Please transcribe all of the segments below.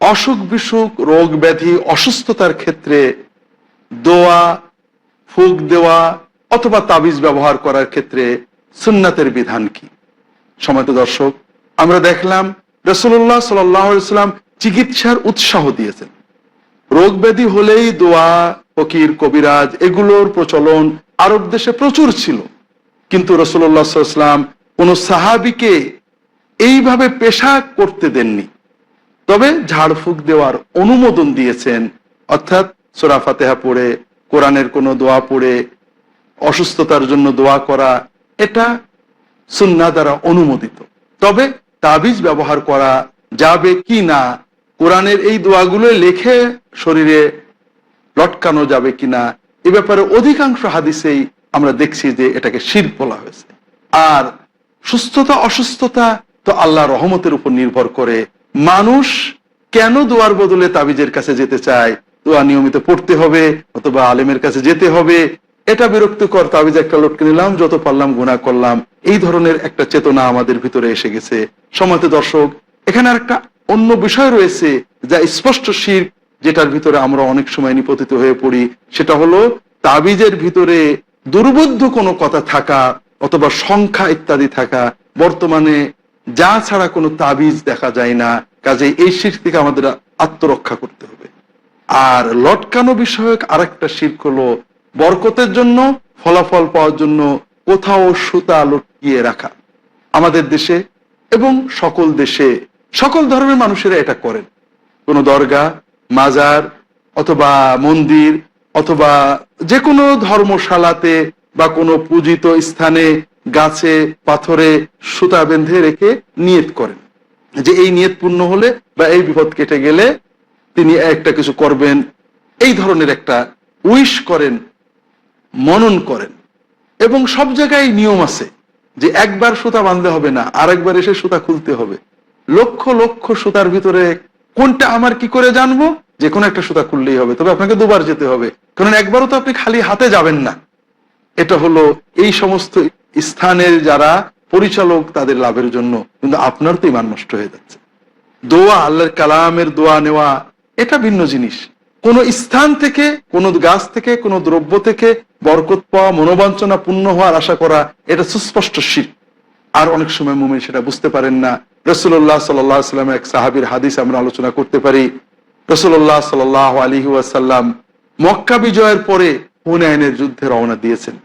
অসুখ বিসুখ, রোগ ব্যাধি, অসুস্থতার ক্ষেত্রে দোয়া, ফুক দেওয়া অথবা তাবিজ ব্যবহার করার ক্ষেত্রে সুন্নাতের বিধান কি? সময়ত দর্শক, আমরা দেখলাম রসুল্লাহ সাল্লাম চিকিৎসার উৎসাহ দিয়েছেন। রোগ ব্যাধি হলেই দোয়া, ফকির, কবিরাজ এগুলোর প্রচলন আরব দেশে প্রচুর ছিল। কিন্তু রসুল্লাহাম কোন সাহাবিকে এইভাবে পেশা করতে দেননি। তবে ঝাড়ফুঁক দেওয়ার অনুমোদন দিয়েছেন। অর্থাৎ সোরা ফাতেহা পড়ে, কোরআনের কোনো দোয়া পড়ে, অসুস্থতার জন্য দোয়া করা, এটা সুন্না দ্বারা অনুমোদিত। তবে তাবিজ ব্যবহার করা যাবে কি না, কোরআনের এই দোয়াগুলো লেখে শরীরে লটকানো যাবে কিনা এ ব্যাপারে অধিকাংশ হাদিসেই আমরা দেখছি যে এটাকে শির বলা হয়েছে। আর সুস্থতা, অসুস্থতা তো আল্লাহ রহমতের উপর নির্ভর করে। মানুষ কেন দোয়ার বদলে তাবিজের কাছে যেতে চায়? দোয়া নিয়মিত পড়তে হবে, অথবা আলেমের কাছে যেতে হবে। এটা বিরক্তিকর, তাবিজ একটা লটকে নিলাম, যত পারলাম গুণা করলাম। এই ধরনের একটা চেতনা আমাদের ভিতরে এসে গেছে। সমাতে দর্শক, এখানে আর একটা অন্য বিষয় রয়েছে যা স্পষ্ট শির, যেটার ভিতরে আমরা অনেক সময় নিপতিত হয়ে পড়ি। সেটা হলো, তাবিজের ভিতরে দুর্বোধ্য কোনো কথা থাকা, অথবা সংখ্যা ইত্যাদি থাকা, বর্তমানে যা ছাড়া কোনো তাবিজ দেখা যায় না, কাজে এই শির থেকে আমাদের আত্মরক্ষা করতে হবে। আর লটকানো বিষয়ক আরেকটা শির্ক হলো বরকতের জন্য, ফলাফল পাওয়ার জন্য কোথাও সুতা লটকিয়ে রাখা। আমাদের দেশে এবং সকল দেশে সকল ধর্মের মানুষেরা এটা করেন। কোনো দরগা, মাজার অথবা মন্দির অথবা যে কোনো ধর্মশালাতে বা কোনো পূজিত স্থানে গাছে পাথরে সুতা বেঁধে রেখে নিয়ত করেন। যে এই নিয়ত পূর্ণ হলে বা এই বিপদ কেটে গেলে তিনি একটা কিছু করবেন, এই ধরনের একটা উইশ করেন, মনন করেন। এবং সব জায়গায় নিয়ম আছে যে একবার সুতা বাঁধতে হবে না, আরেকবার এসে সুতা খুলতে হবে। লক্ষ লক্ষ সুতার ভিতরে কোনটা আমার কি করে জানব? যে কোনো একটা সুতা খুললেই হবে। তবে আপনাকে দুবার যেতে হবে। কারণ একবারও তো আপনি খালি হাতে যাবেন না। এটা হলো এই সমস্ত স্থানের যারা পরিচালক, তাদের লাভের জন্য কিন্তু আপনার তো ইমান নষ্ট হয়ে যাচ্ছে। দোয়া, আল্লাহর কালামের দোয়া নেওয়া, এটা ভিন্ন জিনিস। কোন স্থান থেকে, কোন গাছ থেকে, কোন দ্রব্য থেকে বরকত পাওয়া মনোবাঞ্ছনা পূর্ণ হওয়ার আশা করা, এটা সুস্পষ্ট শির আর অনেক সময় মুমিন সেটা বুঝতে পারেন না। রসুল্লাহ সাল্লামের এক সাহাবির হাদিস আমরা আলোচনা করতে পারি। রসুল্লাহ সাল আলী ওয়াসাল্লাম মক্কা বিজয়ের পরে হুনায়নের যুদ্ধে রওনা দিয়েছেন।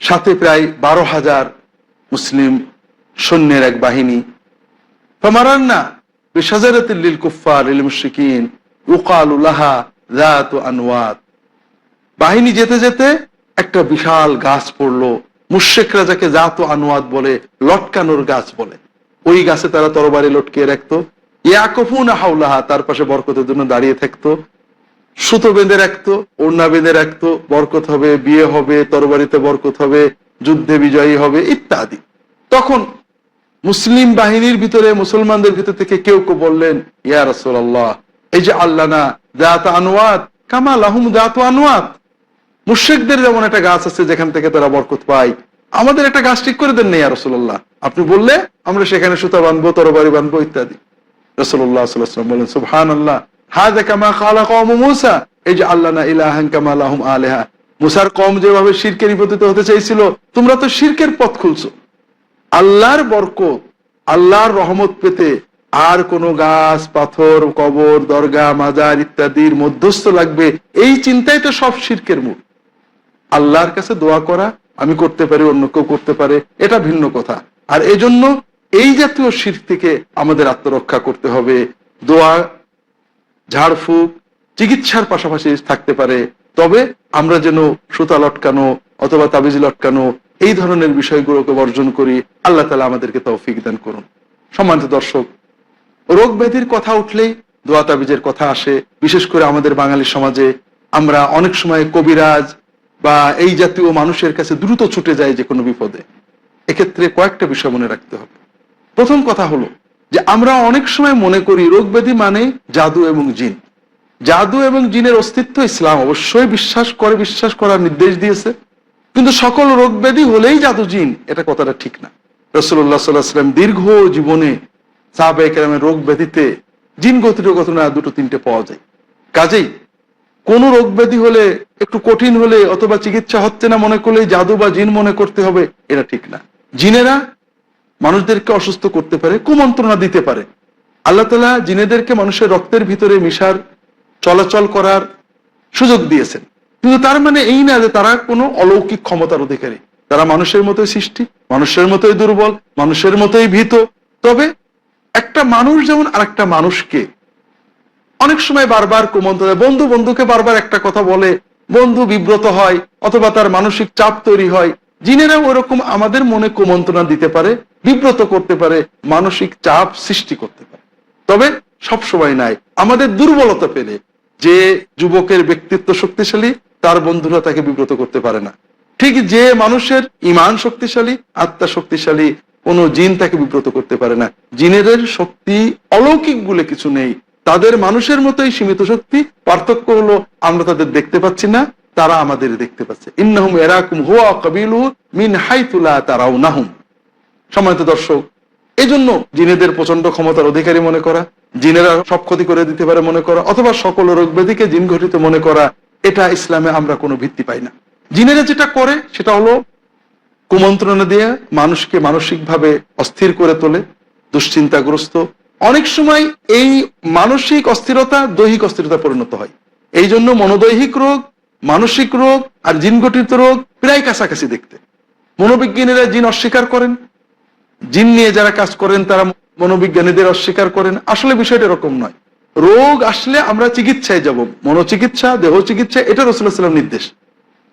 সাথে প্রায় বারো হাজার মুসলিম সৈন্যের এক বাহিনী। ফামারান্না বিশাজারাতিল কুফার লিল মুশরিকিন ইউকালু লাহা যাত আনওয়াত। বাহিনী যেতে যেতে একটা বিশাল গাছ পড়ল। মুশেকরা যাকে জাত আনুয়াদ বলে, লটকানোর গাছ বলে। ওই গাছে তারা তরবারি লটকিয়ে রাখতো। ইয়াকফুন হাউলাহা তার পাশে বরকতের জন্য দাঁড়িয়ে থাকতো। সুতো বেঁধে রাখতো, ওড়না বেঁধে রাখতো, বরকত হবে, বিয়ে হবে, তরবারিতে বরকত হবে, যুদ্ধে বিজয়ী হবে, ইত্যাদি। তখন মুসলিম বাহিনীর ভিতরে, মুসলমানদের ভিতর থেকে কেউ কেউ বললেন, ইয়া এই যে আল্লাহ না জাত আনোয়াত কামা লাহুম জাত আনোয়াত মুর্শেকদের যেমন একটা গাছ আছে, যেখান থেকে তারা বরকত পায়, আমাদের একটা গাছ ঠিক করে দেন ইয়া রসুল্লাহ আপনি বললে, আমরা সেখানে সুতা বাঁধবো, তরবারি বাঁধবো, ইত্যাদি। রসুল্লাহ বলেন সুবহান আল্লাহ হাজা কামা খালা কম মুসা। এই যে আল্লাহ না ইলাহান কামা লাহুম আলেহা। মুসার কম যেভাবে শিরকে নিপতিত হতে চাইছিল, তোমরা তো শিরকের পথ খুলছো। আল্লাহর বরকত, আল্লাহর রহমত পেতে আর কোন গাছ, পাথর, কবর, দরগা, মাজার ইত্যাদির মধ্যস্থ লাগবে। এই চিন্তাই তো সব শিরকের মূল। আল্লাহর কাছে দোয়া করা, আমি করতে পারি, অন্য কেউ করতে পারে, এটা ভিন্ন কথা। আর এজন্য এই জাতীয় শির থেকে আমাদের আত্মরক্ষা করতে হবে। দোয়া ঝাড়ফুঁক চিকিৎসার পাশাপাশি থাকতে পারে। তবে আমরা যেন সুতা লটকানো অথবা তাবিজ লটকানো এই ধরনের বিষয়গুলোকে বর্জন করি, আল্লাহ তালা আমাদেরকে তৌফিক দান করুন। সম্মানিত দর্শক, রোগ ব্যাধির কথা উঠলেই দোয়া তাবিজের কথা আসে। বিশেষ করে আমাদের বাঙালি সমাজে আমরা অনেক সময় কবিরাজ বা এই জাতীয় মানুষের কাছে দ্রুত ছুটে যায় যে কোনো বিপদে। এক্ষেত্রে কয়েকটা বিষয় মনে রাখতে হবে। প্রথম কথা হলো যে আমরা অনেক সময় মনে করি রোগ ব্যাধি মানে জাদু এবং জিন। জাদু এবং জিনের অস্তিত্ব ইসলাম অবশ্যই বিশ্বাস করে, বিশ্বাস করার নির্দেশ দিয়েছে। কিন্তু সকল রোগ ব্যাধি হলেই জাদু জিন, এটা কথাটা ঠিক না। রসুল্লাহ সাল্লাহ সাল্লাম দীর্ঘ জীবনে সাহাবাহিকেরামের রোগ ব্যাধিতে জিন গতির ঘটনা দুটো তিনটে পাওয়া যায়। কাজেই কোন রোগ ব্যাধি হলে, একটু কঠিন হলে অথবা চিকিৎসা হচ্ছে না মনে করলে জাদু বা জিন মনে করতে হবে, এটা ঠিক না। জিনেরা মানুষদেরকে অসুস্থ করতে পারে, কুমন্ত্রণা দিতে পারে। আল্লাহ তালা জিনেদেরকে মানুষের রক্তের ভিতরে মিশার, চলাচল করার সুযোগ দিয়েছেন। কিন্তু তার মানে এই না যে তারা কোনো অলৌকিক ক্ষমতার অধিকারী। তারা মানুষের মতোই সৃষ্টি, মানুষের মতোই দুর্বল, মানুষের মতোই ভীত। তবে একটা মানুষ যেমন আরেকটা মানুষকে অনেক সময় বারবার কুমন্ত্রণ। বন্ধু বন্ধুকে বারবার একটা কথা বলে, বন্ধু বিব্রত হয়, অথবা তার মানসিক চাপ তৈরি হয়। জিনেরা ওরকম আমাদের মনে কুমন্ত্রণা দিতে পারে। বিব্রত করতে পারে, মানসিক চাপ সৃষ্টি করতে পারে। তবে সব সময় নাই। আমাদের দুর্বলতা পেলে যে যুবকের ব্যক্তিত্ব শক্তিশালী, তার বন্ধুরা তাকে বিব্রত করতে পারে না। ঠিক যে মানুষের ইমান শক্তিশালী, আত্মা শক্তিশালী, কোনো জিন তাকে বিব্রত করতে পারে না। জিনের শক্তি অলৌকিক বলে কিছু নেই। তাদের মানুষের মতোই সীমিত শক্তি। পার্থক্য হলো, আমরা তাদের দেখতে পাচ্ছি না, তারা আমাদের দেখতে পাচ্ছে। ইন্নাহুম এরাকুম হুয়া কাবিলু মিন হাইতুলা তারাও নাহুম সম্মানিত দর্শক এই জন্য জিনেদের প্রচণ্ড ক্ষমতার অধিকারী মনে করা, জিনেরা সব ক্ষতি করে দিতে পারে মনে করা, অথবা সকল রোগ ব্যাধিকে জিন ঘটিত মনে করা, এটা ইসলামে আমরা কোনো ভিত্তি পাই না। জিনেরা যেটা করে, সেটা হলো কুমন্ত্রণা দিয়ে মানুষকে মানসিকভাবে অস্থির করে তোলে, দুশ্চিন্তাগ্রস্ত। অনেক সময় এই মানসিক অস্থিরতা দৈহিক অস্থিরতা পরিণত হয়। এই জন্য মনোদৈহিক রোগ, মানসিক রোগ আর জিন গঠিত রোগ প্রায় কাছাকাছি দেখতে। মনোবিজ্ঞানীরা জিন অস্বীকার করেন জিন নিয়ে যারা কাজ করেন, তারা মনোবিজ্ঞানীদের অস্বীকার করেন। আসলে বিষয়টা এরকম নয়। রোগ আসলে আমরা চিকিৎসায় যাব। মনোচিকিৎসা দেহ চিকিৎসা এটা রসুল্লাহাম নির্দেশ।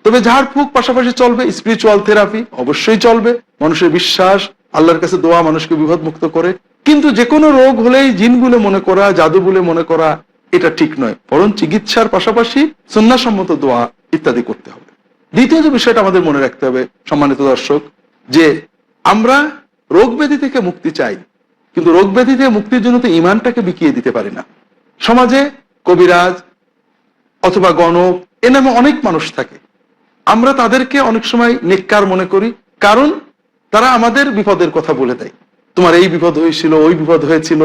তবে ঝাড়ফুঁক পাশাপাশি চলবে স্পিরিচুয়াল থেরাপি অবশ্যই চলবে। মানুষের বিশ্বাস, আল্লাহর কাছে দোয়া মানুষকে বিপদ মুক্ত করে। কিন্তু যে কোনো রোগ হলেই জিন বলে মনে করা জাদু বলে মনে করা, এটা ঠিক নয়। বরং চিকিৎসার পাশাপাশি সন্ন্যাসম্মত দোয়া ইত্যাদি করতে হবে। দ্বিতীয় যে বিষয়টা আমাদের মনে রাখতে হবে, সম্মানিত দর্শক, যে আমরা রোগ ব্যাধি থেকে মুক্তি চাই, কিন্তু রোগ ব্যাধি থেকে মুক্তির জন্য তো ইমানটাকে বিকিয়ে দিতে পারি না। সমাজে কবিরাজ অথবা গণক, এ নামে অনেক মানুষ থাকে। আমরা তাদেরকে অনেক সময় নেককার মনে করি, কারণ তারা আমাদের বিপদের কথা বলে দেয়। তোমার এই বিপদ হয়েছিল, ওই বিপদ হয়েছিল,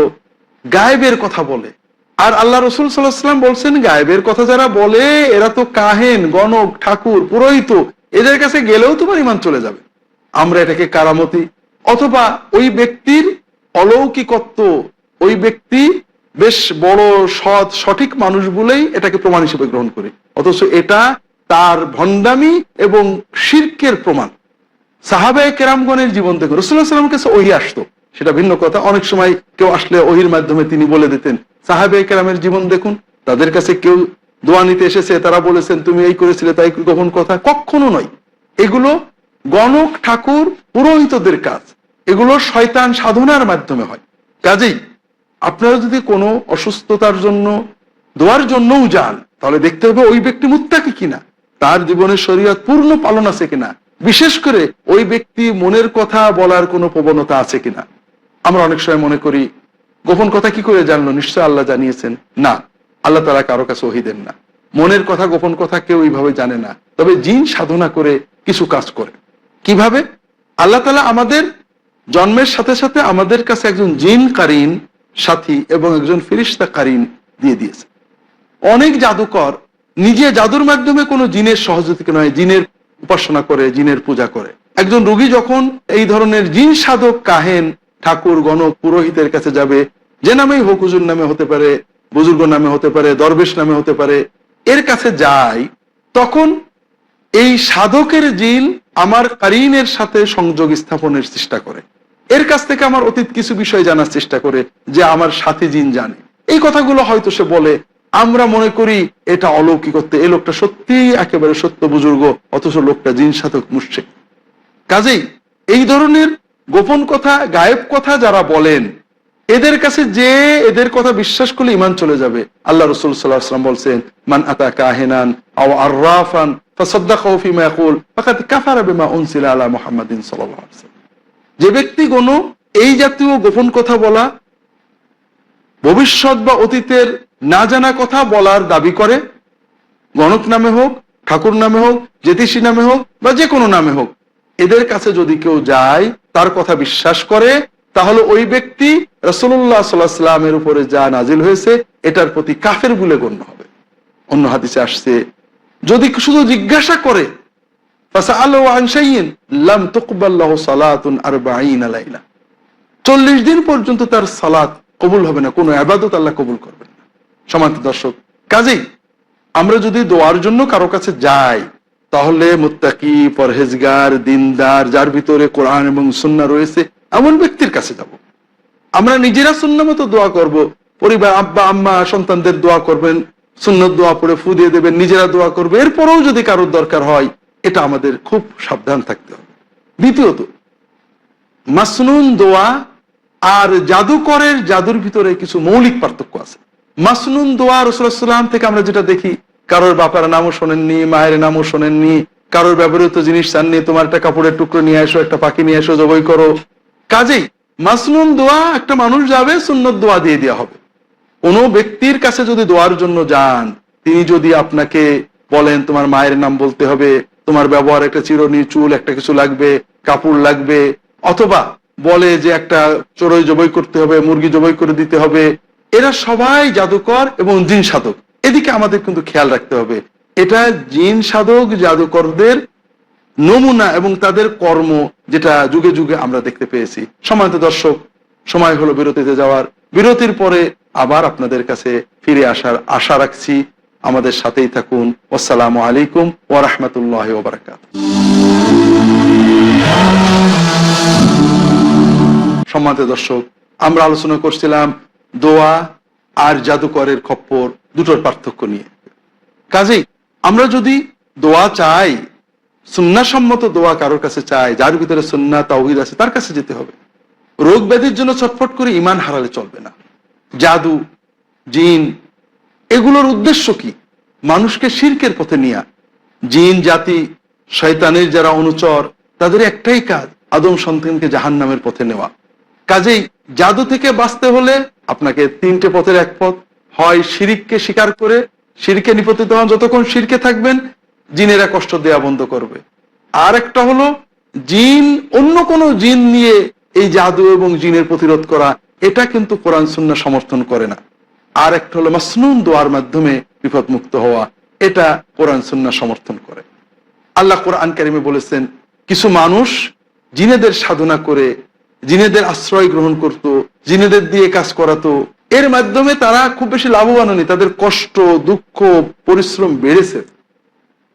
গায়েবের কথা বলে। আর আল্লাহ রসুল সাল্লাহাম বলছেন, গায়েবের কথা যারা বলে, এরা তো কাহেন, গণক, ঠাকুর, পুরোহিত, এদের কাছে গেলেও তোমার ইমান চলে যাবে। আমরা এটাকে কারামতি অথবা ওই ব্যক্তির অলৌকিকত্ব, ওই ব্যক্তি বেশ বড়, সৎ, সঠিক মানুষ বলেই এটাকে প্রমাণ হিসেবে গ্রহণ করি। অথচ এটা তার ভণ্ডামি এবং শির্কের প্রমাণ। সাহাবায় কেরামগণের জীবন থেকে রসুল্লাহ সাল্লামের কাছে ওহি আসতো। সেটা ভিন্ন কথা। অনেক সময় কেউ আসলে ওহির মাধ্যমে তিনি বলে দিতেন সাহাবে কেরামের জীবন দেখুন, তাদের কাছে কেউ দোয়া নিতে এসেছে, তারা বলেছেন, তুমি এই করেছিলে, তাই গোপন কথা? কখনো নয়। এগুলো গণক, ঠাকুর, পুরোহিতদের কাজ। এগুলো শয়তান সাধনার মাধ্যমে হয়। কাজেই আপনারা যদি কোনো অসুস্থতার জন্য, দোয়ার জন্যও যান, তাহলে দেখতে হবে ওই ব্যক্তি মুত্তাকি কিনা, তার জীবনের শরীয়ত পূর্ণ পালন আছে কিনা, বিশেষ করে ওই ব্যক্তি মনের কথা বলার কোনো প্রবণতা আছে কিনা। আমরা অনেক সময় মনে করি, গোপন কথা কি করে জানলো? নিশ্চয় আল্লাহ জানিয়েছেন, না, আল্লাহ তারা কারও কাছে ওহি দেন না। মনের কথা, গোপন কথা কেউ এইভাবে জানে না। তবে জিন সাধনা করে কিছু কাজ করে। কীভাবে? আল্লাহ তালা আমাদের জন্মের সাথে সাথে আমাদের কাছে একজন জিন কারিন, সাথী এবং একজন ফিরিস্তা কারিন দিয়ে দিয়েছে। অনেক জাদুকর নিজে জাদুর মাধ্যমে কোনো জিনের সহযোগিতা নয়, জিনের উপাসনা করে, জিনের পূজা করে। একজন রোগী যখন এই ধরনের জিন সাধক, কাহেন, ঠাকুর, গণক, পুরোহিতের কাছে যাবে, যে নামেই হোক হুজুর নামে হতে পারে, বুজুর্গ নামে হতে পারে, দরবেশ নামে হতে পারে, এর কাছে যায়, তখন এই সাধকের জিন আমার কারিনের সাথে সংযোগ স্থাপনের চেষ্টা করে। এর কাছ থেকে আমার অতীত কিছু বিষয় জানার চেষ্টা করে যে আমার সাথী জিন জানে। এই কথাগুলো হয়তো সে বলে, আমরা মনে করি এটা অলৌকিকত্ব এই লোকটা সত্যি একেবারে সত্য বুজুর্গ, অথচ লোকটা জিন সাধক মুসছে কাজেই এই ধরনের গোপন কথা, গায়েব কথা যারা বলেন, এদের কাছে যে এদের কথা বিশ্বাস করলে ইমান চলে যাবে। আল্লাহ রসুল সাল্লাহ আসলাম বলছেন, মান আতা কাহেনান আও আর্রাফান যে ব্যক্তি কোনো এই জাতীয় গোপন কথা বলা, ভবিষ্যৎ বা অতীতের না জানা কথা বলার দাবি করে, গণক নামে হোক, ঠাকুর নামে হোক, জ্যোতিষী নামে হোক বা যে কোনো নামে হোক, এদের কাছে যদি কেউ যায়, তার কথা বিশ্বাস করে, তাহলে ওই ব্যক্তি রসুল্লাহ সাল্লাহ সাল্লামের উপরে যা নাজিল হয়েছে, এটার প্রতি কাফের বলে গণ্য হবে। অন্য হাদিসে আসছে যদি শুধু জিজ্ঞাসা করে ফাসআলু আন শাইইন, লাম তুকবাল লাহু সালাতুন 40 লাইলা। 40 দিন পর্যন্ত তার সালাত কবুল হবে না, কোনো ইবাদত আল্লাহ কবুল করবেন না। সমান্ত দর্শক, কাজেই আমরা যদি দোয়ার জন্য কারও কাছে যাই, তাহলে মুত্তাকি, পরহেজগার, দিনদার, যার ভিতরে কোরআন এবং সুন্নাহ রয়েছে, এমন ব্যক্তির কাছে যাব। আমরা নিজেরা সুন্না মতো দোয়া করব, পরিবার, আব্বা, আম্মা, সন্তানদের দোয়া করবেন সুন্নত দোয়া পড়ে ফু দিয়ে দেবেন, নিজেরা দোয়া করবে। এরপরেও যদি কারোর দরকার হয়, এটা আমাদের খুব সাবধান থাকতে হবে। দ্বিতীয়ত, মাসনুন দোয়া আর জাদুকরের জাদুর ভিতরে কিছু মৌলিক পার্থক্য আছে। মাসনুন দোয়া রসুলাম থেকে আমরা যেটা দেখি, কারোর বাপার নামও শোনেননি, মায়ের নামও শোনেননি, কারোর ব্যবহৃত জিনিস চাননি, তোমার একটা কাপড়ের টুকরো নিয়ে আসো একটা পাখি নিয়ে এসো, জবই করো। কাজেই মাসনুন দোয়া একটা মানুষ যাবে, সুন্নত দোয়া দিয়ে দেওয়া হবে। কোনো ব্যক্তির কাছে যদি দোয়ার জন্য যান, তিনি যদি আপনাকে বলেন, তোমার মায়ের নাম বলতে হবে, তোমার ব্যবহার একটা চিরনি, চুল একটা কিছু লাগবে, কাপড় লাগবে, অথবা বলে যে একটা চড়ই জবই করতে হবে, মুরগি জবই করে দিতে হবে, এরা সবাই জাদুকর এবং জিন সাধক। এদিকে আমাদের কিন্তু খেয়াল রাখতে হবে, এটা জিন সাধক, জাদুকরদের নমুনা এবং তাদের কর্ম যেটা যুগে যুগে আমরা দেখতে পেয়েছি। সময়ত দর্শক সময় হলো বিরতিতে যাওয়ার। বিরতির পরে আবার আপনাদের কাছে ফিরে আসার আশা রাখছি। আমাদের সাথেই থাকুন। আসসালামু আলাইকুম ওয়া রাহমাতুল্লাহি ওয়া সম্মানিত দর্শক, আমরা আলোচনা করছিলাম দোয়া আর জাদুকরের খপ্পর দুটোর পার্থক্য নিয়ে। কাজেই আমরা যদি দোয়া চাই, সুন্নাসম্মত দোয়া কারোর কাছে চাই, যার ভিতরে সুন্না তাওহিদ আছে, তার কাছে যেতে হবে। রোগ ব্যাধির জন্য ছটফট করে ইমান হারালে চলবে না। জাদু, জিন, এগুলোর উদ্দেশ্য কি? মানুষকে শিরকের পথে নিয়া। জিন, জাতি, শয়তানের যারা অনুচর, তাদের একটাই কাজ, আদম সন্তানকে জাহান নামের পথে নেওয়া। কাজেই জাদু থেকে বাঁচতে হলে আপনাকে তিনটে পথের এক পথ। হয় শিরিককে স্বীকার করে, শিরকে নিপতিত হন যতক্ষণ শিরকে থাকবেন, জিনেরা কষ্ট দেয়া বন্ধ করবে। আর একটা হলো, জিন, অন্য কোন জিন নিয়ে এই জাদু এবং জিনের প্রতিরোধ করা, এটা কিন্তু কোরআন সুন্না সমর্থন করে না। আর একটা হলো মাসনুন দোয়ার মাধ্যমে বিপদ মুক্ত হওয়া, এটা কোরআন সুন্না সমর্থন করে। আল্লাহ কোরআন কারিমে বলেছেন, কিছু মানুষ জিনেদের সাধনা করে, জিনেদের আশ্রয় গ্রহণ করত, জিনেদের দিয়ে কাজ করাতো, এর মাধ্যমে তারা খুব বেশি লাভবান হয়নি, তাদের কষ্ট, দুঃখ, পরিশ্রম বেড়েছে।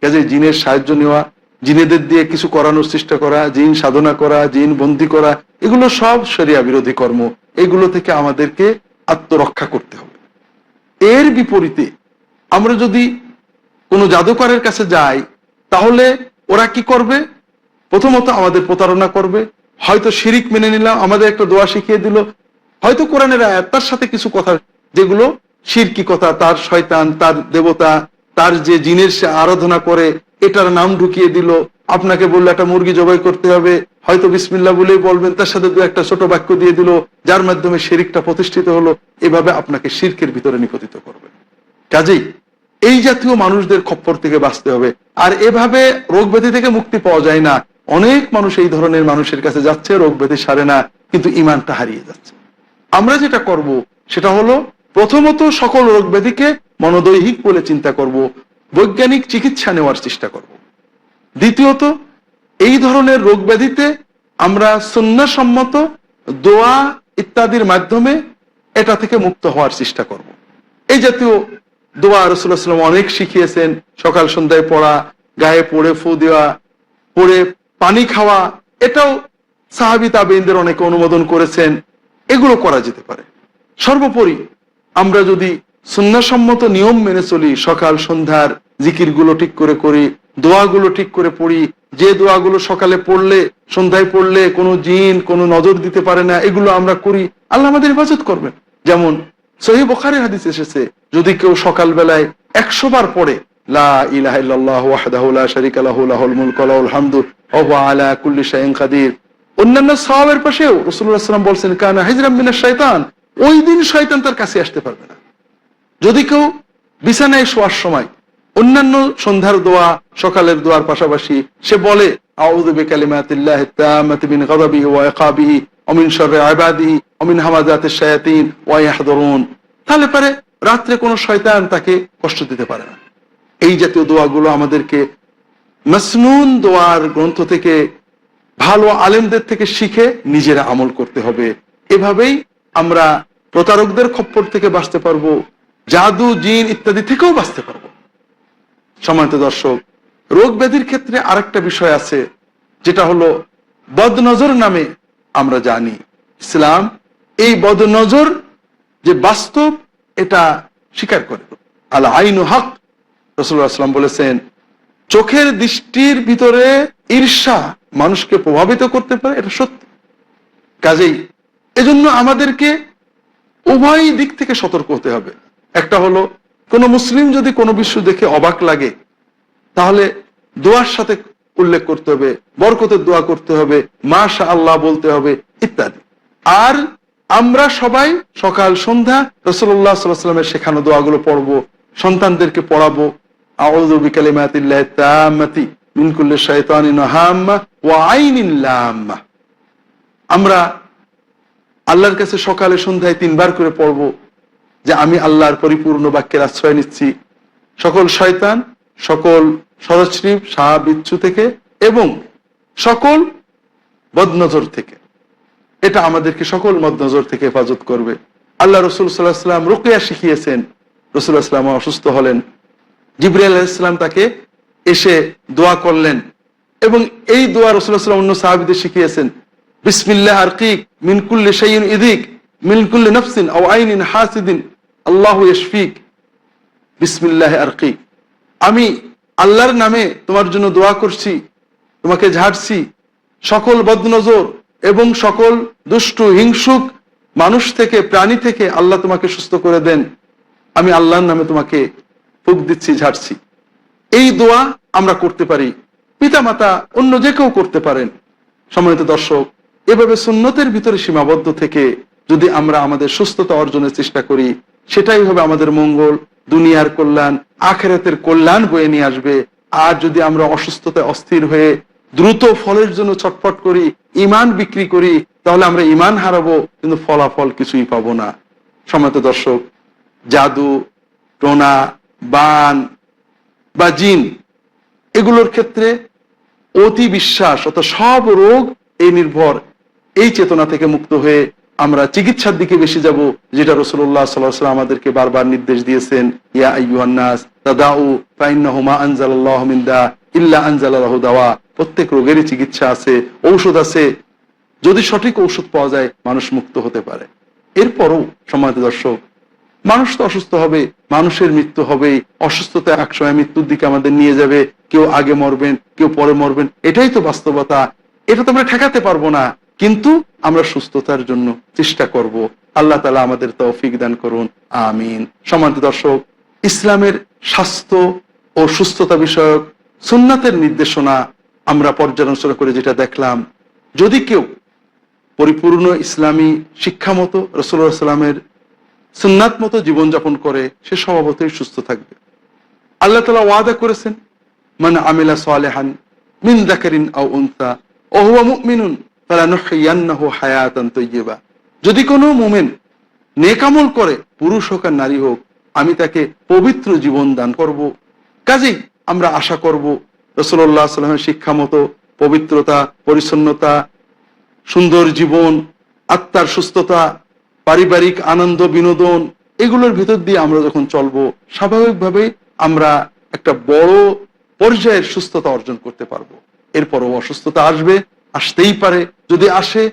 কাজে জিনের সাহায্য নেওয়া জিনেদের দিয়ে কিছু করানোর চেষ্টা করা, জিন সাধনা করা, জিন বন্দি করা, এগুলো সব শরিয়া বিরোধী কর্ম। এগুলো থেকে আমাদেরকে আত্মরক্ষা করতে হবে। এর বিপরীতে আমরা যদি কোনো জাদুকরের কাছে যাই, তাহলে ওরা কি করবে? প্রথমত আমাদের প্রতারণা করবে। হয়তো শিরিক মেনে নিলাম, আমাদের একটা দোয়া শিখিয়ে দিল। হয়তো কোরআনের আয়াত, তার সাথে কিছু কথা, যেগুলো শিরকি কথা, তার শয়তান, তার দেবতা তার যে জিনের সে আরাধনা করে, এটার নাম ঢুকিয়ে দিল। আপনাকে বলল, একটা মুরগি জবাই করতে হবে। হয়তো বিসমিল্লা বলেই বলবেন, তার সাথে দু একটা ছোট বাক্য দিয়ে দিল, যার মাধ্যমে শিরিকটা প্রতিষ্ঠিত হলো। এভাবে আপনাকে শিরকের ভিতরে নিপতিত করবে। কাজেই এই জাতীয় মানুষদের খপ্পর থেকে বাঁচতে হবে। আর এভাবে রোগ ব্যাধি থেকে মুক্তি পাওয়া যায় না। অনেক মানুষ এই ধরনের মানুষের কাছে যাচ্ছে, রোগ ব্যাধি সারে না, কিন্তু ইমানটা হারিয়ে যাচ্ছে। আমরা যেটা করব, সেটা হলো প্রথমত সকল রোগ ব্যাধিকে মনোদৈহিক বলে চিন্তা করব, বৈজ্ঞানিক চিকিৎসা নেওয়ার চেষ্টা করব। দ্বিতীয়ত, এই ধরনের রোগ ব্যাধিতে আমরা সন্ন্যাসম্মত দোয়া ইত্যাদির মাধ্যমে এটা থেকে মুক্ত হওয়ার চেষ্টা করব। এই জাতীয় দোয়া রসুল্লাহাম অনেক শিখিয়েছেন, সকাল সন্ধ্যায় পড়া, গায়ে পড়ে ফু দেওয়া, পড়ে পানি খাওয়া, এটাও সাহাবি তাবেইনদের অনেকে অনুমোদন করেছেন, এগুলো করা যেতে পারে। সর্বোপরি আমরা যদি সুন্নাসম্মত নিয়ম মেনে চলি, সকাল, সন্ধ্যার জিকিরগুলো ঠিক করে করি, দোয়াগুলো ঠিক করে পড়ি। যে দোয়াগুলো সকালে পড়লে, সন্ধ্যায় পড়লে কোনো জিন, কোনো নজর দিতে পারে না, এগুলো আমরা করি। আল্লাহ আমাদের হেফাজত করবেন। যেমন সহি বখারি হাদিস এসেছে, যদি কেউ সকাল বেলায় একশো বার পড়ে, লা ইলাহা ইল্লাল্লাহু ওয়াহদাহু আলা কুল্লি অন্যান্য বলছেন, কানা শয়তান ওই দিন শয়তান তার কাছে আসতে পারবে না। যদি কেউ বিছানায় শোয়ার সময় অন্যান্য সন্ধ্যার দোয়া, সকালের দোয়ার পাশাপাশি সে বলে, আউযু বিকালিমাতিল্লাহি তাম্মাতি গাযাবিহি ওয়া ইকাবিহি অমিন সর্রে আবাদি অমিন হামাজাতে শায়াতিন ওয়াইহাদরুন তাহলে পারে রাত্রে কোনো শয়তান তাকে কষ্ট দিতে পারে না। এই জাতীয় দোয়াগুলো আমাদেরকে মাসনুন দোয়ার গ্রন্থ থেকে, ভালো আলেমদের থেকে শিখে নিজেরা আমল করতে হবে। এভাবেই আমরা প্রতারকদের খপ্পর থেকে বাঁচতে পারব। জাদু, জিন ইত্যাদি থেকেও বাঁচতে পারব। সম্মানিত দর্শক, রোগ ব্যাধির ক্ষেত্রে আরেকটা বিষয় আছে, যেটা হলো বদনজর নামে আমরা জানি। ইসলাম এই বদনজর যে বাস্তব, এটা স্বীকার করে। আল আইনু হক রসুল্লাহ আসলাম বলেছেন, চোখের দৃষ্টির ভিতরে ঈর্ষা মানুষকে প্রভাবিত করতে পারে, এটা সত্য। কাজেই এজন্য আমাদেরকে উভয় দিক থেকে সতর্ক হতে হবে। একটা হলো, কোনো মুসলিম যদি কোনো বিশ্ব দেখে অবাক লাগে, তাহলে দোয়ার সাথে উল্লেখ করতে হবে, বরকতের দোয়া করতে হবে মাশা আল্লাহ বলতে হবে, ইত্যাদি। আর আমরা সবাই সকাল, সন্ধ্যা রসুল্লাহ সাল্লামের শেখানো দোয়াগুলো পড়ব, সন্তানদেরকে পড়াবো আমরা আল্লাহর কাছে সকালে, সন্ধ্যায় তিনবার করে পড়ব যে আমি আল্লাহর পরিপূর্ণ বাক্যের আশ্রয় নিচ্ছি। সকল শয়তান, সকল সরশ্রীপ সাহা বিচ্ছু থেকে এবং সকল বদনজর থেকে। এটা আমাদেরকে সকল মদনজর থেকে হেফাজত করবে। আল্লাহ রসুল সাল্লাহ সাল্লাম রুকিয়া শিখিয়েছেন। রসুল আসলাম অসুস্থ হলেন। জিব্রাইল ইসলাম তাকে এসে দোয়া করলেন এবং এই দোয়া রসুল্লাহাম অন্য সাহাবিদের শিখিয়েছেন। বিসমিল্লাহ আরকিক মিনকুল্লি শাইন ইদিক মিনকুল্লি নফসিন আও আইনিন হাসিদিন। আল্লাহ ইশফিক, বিসমিল্লাহ আরকি। আমি আল্লাহর নামে তোমার জন্য দোয়া করছি, তোমাকে ঝাড়ছি। সকল বদনজর এবং সকল দুষ্টু, হিংসুক মানুষ থেকে, প্রাণী থেকে আল্লাহ তোমাকে সুস্থ করে দেন। আমি আল্লাহর নামে তোমাকে ফুক দিচ্ছি, ঝাড়ছি। এই দোয়া আমরা করতে পারি। পিতামাতা অন্য যে কেউ করতে পারেন। সম্মানিত দর্শক, এভাবে সুন্নতের ভিতরে সীমাবদ্ধ থেকে যদি আমরা আমাদের সুস্থতা অর্জনের চেষ্টা করি সেটাই হবে আমাদের মঙ্গল, দুনিয়ার কল্যাণ, আখেরাতের কল্যাণ বয়ে নিয়ে আসবে। আর যদি আমরা অসুস্থতায় অস্থির হয়ে দ্রুত ফলের জন্য ছটফট করি ইমান বিক্রি করি, তাহলে আমরা ইমান হারাবো, কিন্তু ফলাফল কিছুই পাবো না। সম্মানিত দর্শক, জাদু টোনা বান বা জিন, এগুলোর ক্ষেত্রে অতি বিশ্বাস অর্থাৎ সব রোগ এই নির্ভর, এই চেতনা থেকে মুক্ত হয়ে আমরা চিকিৎসার দিকে বেশি যাব, যেটা রসুল্লাহ সাল্লাহ আমাদেরকে বারবার নির্দেশ দিয়েছেন, ইয়া ইল্লা আনজালাল্লাহু দাওয়া। প্রত্যেক রোগেরই চিকিৎসা আছে, ঔষধ আছে। যদি সঠিক ঔষধ পাওয়া যায়, মানুষ মুক্ত হতে পারে। এরপরও, সম্মানিত দর্শক, মানুষ তো অসুস্থ হবে, মানুষের মৃত্যু হবেই। অসুস্থতা একসময় মৃত্যুর দিকে আমাদের নিয়ে যাবে। কেউ আগে মরবেন, কেউ পরে মরবেন, এটাই তো বাস্তবতা। এটা তো আমরা ঠেকাতে পারব না। কিন্তু আমরা সুস্থতার জন্য চেষ্টা করব। আল্লাহ তালা আমাদের তৌফিক দান করুন। আমিন। সম্মানিত দর্শক, ইসলামের স্বাস্থ্য ও সুস্থতা বিষয়ক সুন্নাতের নির্দেশনা আমরা পর্যালোচনা করে যেটা দেখলাম, যদি কেউ পরিপূর্ণ ইসলামী শিক্ষা মতো রসুল্লাহ সাল্লামের সুন্নাত মতো জীবনযাপন করে, সে স্বভাবতই সুস্থ থাকবে। আল্লাহ তালা ওয়াদা করেছেন মানে আমিলা সালেহান মিন দাকারিন আও উনসা ওহুয়া মুমিনুন। তৈয়বা যদি কোনো মুমিন নেকামল করে, পুরুষ হোক আর নারী হোক, আমি তাকে পবিত্র জীবন দান করব। কাজেই আমরা আশা করব রসুল্লাহ সাল্লামের শিক্ষা মতো পবিত্রতা, পরিচ্ছন্নতা, সুন্দর জীবন, আত্মার সুস্থতা, পারিবারিক আনন্দ, বিনোদন, এগুলোর ভিতর দিয়ে আমরা যখন চলবো স্বাভাবিকভাবে আমরা একটা বড় পর্যায়ের সুস্থতা অর্জন করতে পারব। এরপরও অসুস্থতা আসবে আসতেই পারে, যদি আসে,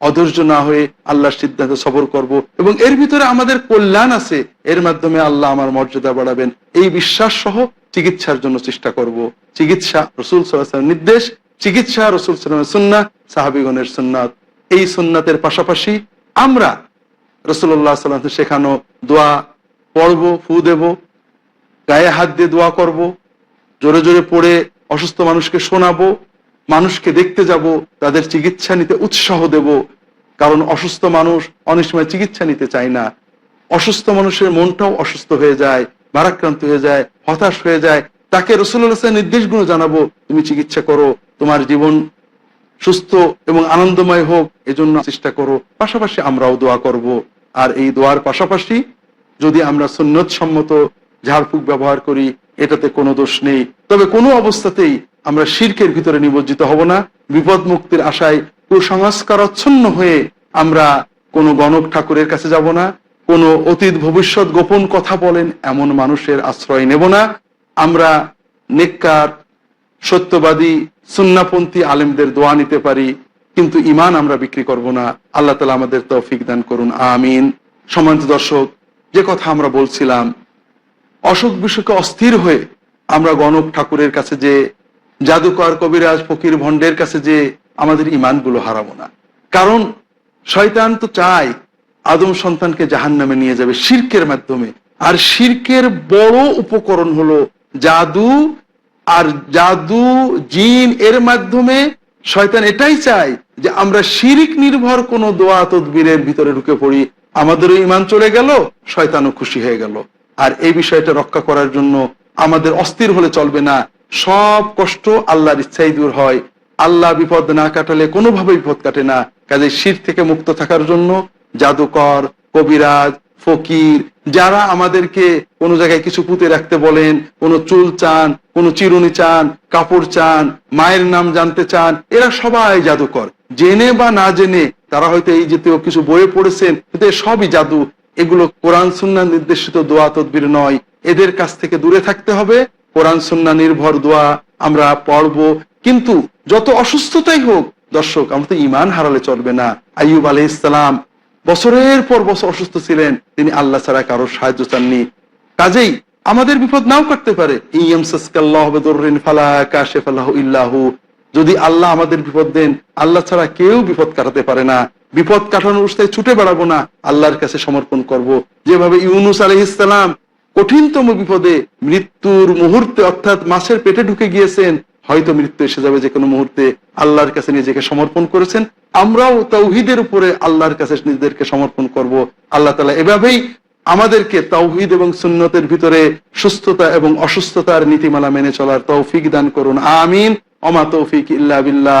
অধৈর্য না হয়ে আল্লাহর সিদ্ধান্ত সবর করব। এবং এর ভিতরে আমাদের কল্যাণ আছে, এর মাধ্যমে আল্লাহ আমার মর্যাদা বাড়াবেন। এই বিশ্বাস সহ চিকিৎসার জন্য চেষ্টা করব। চিকিৎসা, রসুল সাল্লাহ নির্দেশ, চিকিৎসা, রসুল সাল্লামের সুন্না সাহাবিগণের সুন্নাত। এই সুন্নাতের পাশাপাশি আমরা রসুল্লাহ সাল্লাম শেখানো দোয়া পড়ব, ফু দেব, গায়ে হাত দিয়ে দোয়া করব, জোরে জোরে পড়ে অসুস্থ মানুষকে শোনাবো মানুষকে দেখতে যাব, তাদের চিকিৎসা নিতে উৎসাহ দেব। কারণ অসুস্থ মানুষ অনেক সময় চিকিৎসা নিতে চায় না। অসুস্থ মানুষের মনটাও অসুস্থ হয়ে যায় ভারাক্রান্ত হয়ে যায়, হতাশ হয়ে যায়। তাকে রসুল্লাহ নির্দেশগুলো জানাব, তুমি চিকিৎসা করো, তোমার জীবন সুস্থ এবং আনন্দময় হোক, এজন্য চেষ্টা করো। পাশাপাশি আমরাও দোয়া করব। আর এই দোয়ার পাশাপাশি যদি আমরা সুন্নত সম্মত ঝাড়ফুঁক ব্যবহার করি এটাতে কোনো দোষ নেই। তবে কোনো অবস্থাতেই আমরা শির্কের ভিতরে নিমজ্জিত হব না। বিপদ মুক্তির আশায় কুসংস্কারচ্ছন্ন হয়ে আমরা কোনো গণক ঠাকুরের কাছে যাব না। কোনো অতীত ভবিষ্যৎ গোপন কথা বলেন এমন মানুষের আশ্রয় নেব না। আমরা নেককার, সত্যবাদী, সুন্নাপন্থী আলেমদের দোয়া নিতে পারি, কিন্তু ইমান আমরা বিক্রি করব না। আল্লাহ তালা আমাদের তৌফিক দান করুন, আমিন। সম্মানিত দর্শক, যে কথা আমরা বলছিলাম অসুখ বিসুখে অস্থির হয়ে আমরা গণক ঠাকুরের কাছে যে জাদুকর কবিরাজ ফকির ভণ্ডের কাছে যে আমাদের ইমানগুলো হারাবো না। কারণ শয়তান তো চায় আদম সন্তানকে জাহান নামে নিয়ে যাবে শির্কের মাধ্যমে। আর শির্কের বড় উপকরণ হলো জাদু, আর জাদু, জিন এর মাধ্যমে শয়তান এটাই চায় যে আমরা শিরিক নির্ভর কোন দোয়া তদবীরের ভিতরে ঢুকে পড়ি। আমাদেরও ইমান চলে গেল, শয়তানও খুশি হয়ে গেল। আর এই বিষয়টা রক্ষা করার জন্য আমাদের অস্থির হলে চলবে না। সব কষ্ট আল্লাহর ইচ্ছাই দূর হয়। আল্লাহ বিপদ না কাটালে কোনোভাবে বিপদ কাটে না। কাজে শির থেকে মুক্ত থাকার জন্য জাদুকর, কবিরাজ, ফকির, যারা আমাদেরকে কোনো জায়গায় কিছু পুঁতে রাখতে বলেন, কোনো চুল চান, কোনো চিরুনি চান, কাপড় চান, মায়ের নাম জানতে চান, এরা সবাই জাদুকর। জেনে বা না জেনে তারা হয়তো এই জাতীয় কিছু বইয়ে পড়েছেন, কিন্তু সবই জাদু। এগুলো কোরআন সুন্না নির্দেশিত দোয়া তদবির নয়। এদের কাছ থেকে দূরে থাকতে হবে। কোরআন সুন্না নির্ভর দোয়া আমরা পড়ব। কিন্তু যত অসুস্থতাই হোক, দর্শক আমরা তো ইমান হারালে চলবে না। আইয়ুব আলহ ইসলাম বছরের পর বছর অসুস্থ ছিলেন। তিনি আল্লাহ ছাড়া কারও সাহায্য চাননি। কাজেই আমাদের বিপদ নাও করতে পারে। যদি আল্লাহ আমাদের বিপদ দেন, আল্লাহ ছাড়া কেউ বিপদ কাটাতে পারে না। বিপদ কাটানোর অবস্থায় ছুটে বেড়াবো না, আল্লাহর কাছে সমর্পণ করব। যেভাবে ইউনুস আলহ ইসলাম কঠিনতম বিপদে মৃত্যুর মুহূর্তে অর্থাৎ মাসের পেটে ঢুকে গিয়েছেন, হয়তো মৃত্যু এসে যাবে যে কোনো মুহূর্তে আল্লাহর কাছে নিজেকে সমর্পণ করেছেন। আমরাও তৌহিদের উপরে আল্লাহর কাছে নিজেদেরকে সমর্পণ করব। আল্লাহ তালা এভাবেই আমাদেরকে তৌহিদ এবং সুন্নতের ভিতরে সুস্থতা এবং অসুস্থতার নীতিমালা মেনে চলার তৌফিক দান করুন। আমিন। অমা তৌফিক ইল্লা বিল্লাহ।